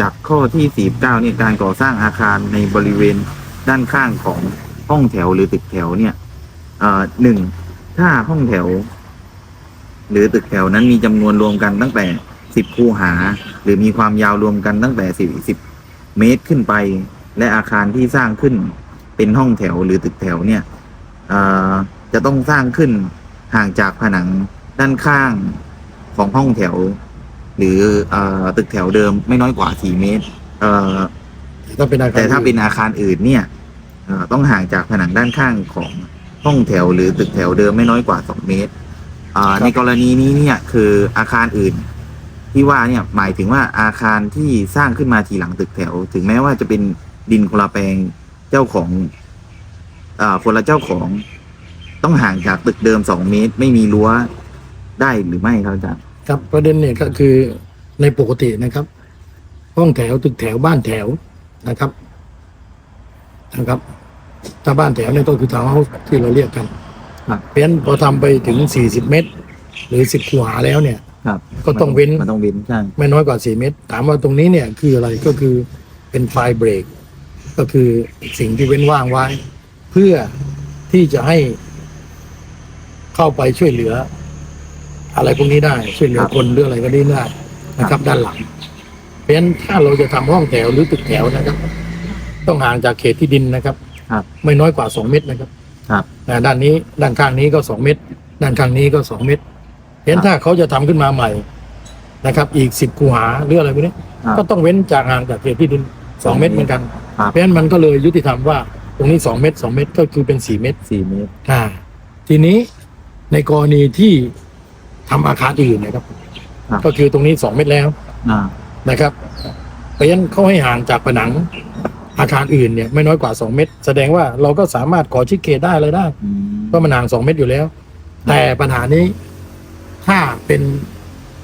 จากข้อที่ 49เนี่ยการก่อสร้างอาคารในบริเวณด้านข้างของห้องแถวหรือตึกแถวเนี่ยหนึ่งถ้าห้องแถว หรือตึกแถวนั้นมีจำนวนรวมกันตั้งแต่ 10 คูหา หรือมีความยาวรวมกันตั้งแต่ 40 เมตรขึ้นไป และอาคารที่สร้างขึ้นเป็นห้องแถวหรือตึกแถวเนี่ยจะต้องสร้างขึ้นห่างจากผนังด้านข้างของห้องแถว หรือเอ่อตึกแถวเดิมไม่น้อยกว่า4เมตรเอ่อถ้าเป็นอาคารแต่ถ้าเป็นอาคารอื่นเนี่ยเอ่อต้องห่างจากผนังด้านข้างของห้องแถวหรือตึกแถวเดิมไม่น้อยกว่า2เมตรอ่าในกรณีนี้เนี่ยคืออาคารอื่น ที่ว่าเนี่ยหมายถึงว่าอาคารที่สร้างขึ้นมาทีหลังตึกแถว ถึงแม้ว่าจะเป็นดินคนละแปลงเจ้าของอ่าคนละเจ้าของ ต้องห่างจากตึกเดิม2เมตร ไม่มีรั้วได้หรือไม่ครับอาจารย์ ครับ ประเด็นเนี่ยก็คือในปกตินะครับ ห้องแถวตึกแถวบ้านแถวนะครับนะครับ ถ้าบ้านแถวเนี่ยก็คือทาวน์เฮาส์ที่เราเรียกกันครับเพราะฉะนั้นพอทำไปถึง40เมตร หรือ10คูหาแล้วเนี่ยครับก็ต้องเว้นมันต้องเว้นใช่ไม่น้อยกว่า4เมตร ถามว่าตรงนี้เนี่ยคืออะไรก็คือเป็นไฟเบรกก็คือสิ่งที่เว้นว่างไว้ เพื่อที่จะให้เข้าไปช่วยเหลือ อะไรพวกนี้ได้ช่วยเหลือคนหรืออะไรก็ได้ได้นะครับ ด้านหลัง เพราะฉะนั้นถ้าเราจะทำห้องแถวหรือตึกแถวนะครับ ต้องห่างจากเขตที่ดินนะครับครับไม่น้อยกว่า2เมตรนะครับครับนะด้านนี้ด้านข้างนี้ก็2เมตร ด้านข้างนี้ก็2เมตรเพราะฉะนั้นถ้าเขาจะทำขึ้นมาใหม่นะครับ อีก10คูหาหรืออะไรพวกนี้ครับก็ต้องเว้นจากห่างจากเขตที่ดิน2เมตรเหมือนกันครับเพราะฉะนั้นมันก็เลยยุติธรรมว่าตรงนี้2เมตร2เมตรก็คือเป็น4เมตรสี่เมตรอ่าทีนี้ในกรณีที่ ทำอาคารอื่นนะครับ ครับ ก็คือตรงนี้2เมตรแล้วอ่านะครับเพราะฉะนั้นเขาให้ห่างจากผนังอาคารอื่นเนี่ยไม่น้อยกว่า2เมตร แสดงว่าเราก็สามารถขอชิดเขตได้เลยได้ อืมเพราะมันห่าง2เมตรอยู่แล้ว แต่ปัญหานี้ถ้าเป็น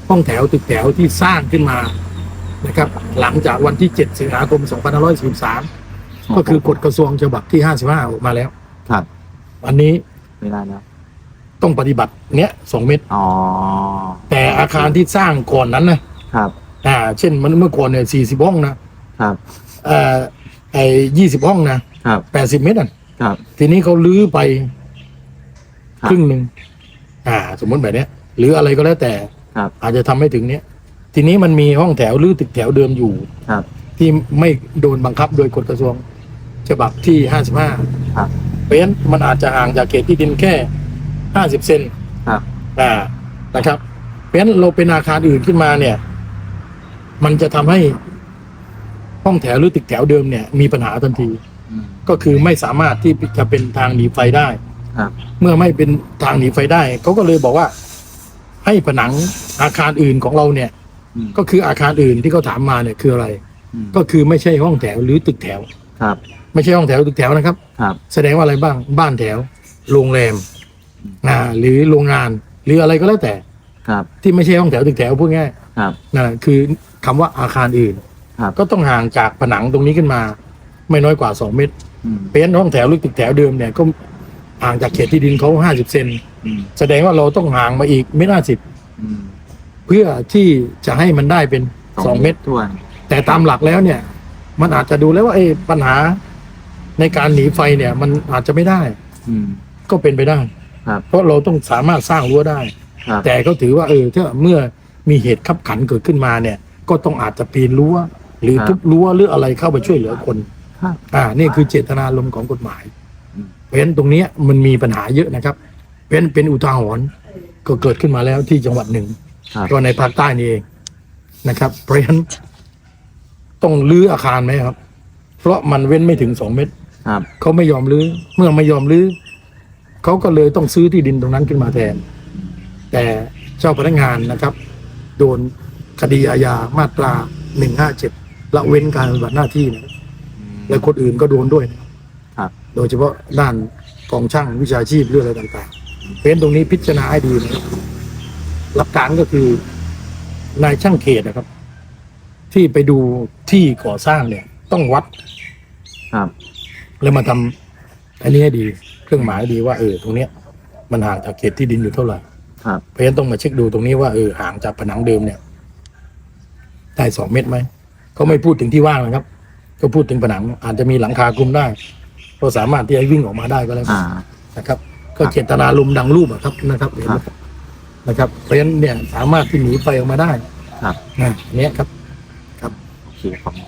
ห้องแถวตึกแถวที่สร้างขึ้นมานะครับ หลังจากวันที่ 7 สิงหาคม 2543 ก็คือกฎกระทรวงฉบับที่ 55 ออกมาแล้วครับ อันนี้ไม่ได้แล้ว ต้องปฏิบัติเนี้ย2เมตร อ๋อแต่อาคารที่สร้างก่อนนั้นนะครับ อ่า เช่นมันเมื่อก่อนเนี่ย40ห้องนะครับ เอ่อไอ้20ห้องนะครับ80เมตรอะครับ ทีนี้เขาลื้อไปครับ ครึ่งหนึ่งอ่า สมมติแบบเนี้ย หรืออะไรก็แล้วแต่ ครับ อาจจะทำให้ถึงเนี้ยทีนี้มันมีห้องแถวหรือตึกแถวเดิมอยู่ ครับ ที่ไม่โดนบังคับโดยกฎกระทรวงฉบับที่ 55 ครับ เพราะฉะนั้นมันอาจจะห่างจากเขตที่ดินแค่ 50เซนครับ อ่านะครับเพราะฉะนั้นเราเป็นอาคารอื่นขึ้นมาเนี่ย มันจะทำให้ห้องแถวหรือตึกแถวเดิมเนี่ย มีปัญหาทันที อืม ก็คือไม่สามารถที่จะเป็นทางหนีไฟได้ ครับ เมื่อไม่เป็นทางหนีไฟได้ เขาก็เลยบอกว่า ให้ผนังอาคารอื่นของเราเนี่ย อืมก็คืออาคารอื่นที่เขาถามมาเนี่ยคืออะไร อืมก็คือไม่ใช่ห้องแถวหรือตึกแถว ครับ ไม่ใช่ห้องแถวตึกแถวนะครับ ครับ แสดงว่าอะไรบ้าง บ้านแถว โรงแรม นะหรือโรงงานหรืออะไรก็แล้วแต่ ครับ ที่ไม่ใช่ห้องแถวตึกแถวพูดง่ายครับ นะคือคำว่าอาคารอื่น ครับ ก็ต้องห่างจากผนังตรงนี้ขึ้นมา ไม่น้อยกว่า 2 เมตรอืมเพราะฉะนั้นห้องแถวหรือตึกแถวเดิมเนี่ยก็ห่างจากเขตที่ดินเขา50 เซนอืมแสดงว่าเราต้องห่างมาอีกเมตรห้าสิบอืมเพื่อที่จะให้มันได้เป็น 2 เมตร ทวนแต่ตามหลักแล้วเนี่ย มันอาจจะดูแล้วว่าเอ้ปัญหาในการหนีไฟเนี่ย มันอาจจะไม่ได้ อืมก็เป็นไปได้ ครับเพราะเราต้องสามารถสร้างรั้วได้ ครับแต่ก็ถือว่าเออถ้าเมื่อมีเหตุขับขันเกิดขึ้นมาเนี่ย ก็ต้องอาจจะปีนรั้วหรือทุบรั้วหรืออะไรเข้าไปช่วยเหลือคนครับอ่านี่คือเจตนารมณ์ของกฎหมาย อืม เพราะฉะนั้นตรงเนี้ยมันมีปัญหาเยอะนะครับ เพราะฉะนั้นเป็นอุทาหรณ์ก็เกิดขึ้นมาแล้วที่จังหวัดหนึ่ง ครับก็ในภาคใต้นี่เองนะครับ เพราะฉะนั้นต้องรื้ออาคารไหมครับ เพราะมันเว้นไม่ถึงสองเมตร ครับ เขาไม่ยอมรื้อ เมื่อไม่ยอมรื้อ เขาก็เลยต้องซื้อที่ดินตรงนั้นขึ้นมาแทน แต่เจ้าพนักงานนะครับ โดนคดีอาญามาตราหนึ่งห้าเจ็ดละเว้นการปฏิบัติหน้าที่นะครับและคนอื่นก็โดนด้วยนะครับครับ โดยเฉพาะด้านกองช่างวิชาชีพเรื่องอะไรต่างๆเพราะฉะนั้นตรงนี้พิจารณาให้ดีนะครับหลักการก็คือนายช่างเขตนะครับ ที่ไปดูที่ก่อสร้างเนี่ย ต้องวัดครับ แล้วมาทำอันนี้ให้ดี เครื่องหมายให้ดีว่าเออตรงเนี้ยมันห่างจากเขตที่ดินอยู่เท่าไหร่ครับเพราะฉะนั้นต้องมาเช็คดูตรงนี้ว่าเออห่างจากผนังเดิมเนี่ยได้สองเมตรไหมเขาไม่พูดถึงที่ว่างนะครับก็พูดถึงผนังอาจจะมีหลังคาคลุมได้ก็สามารถที่จะวิ่งออกมาได้ก็แล้วกันอ่านะครับ ก็เจตนารมณ์ดังรูปอะครับนะครับเห็นไหมครับนะครับ เพราะฉะนั้นเนี่ยสามารถที่หนีไฟออกมาได้ ครับนะอันเนี้ยครับโอเคขอบคุณ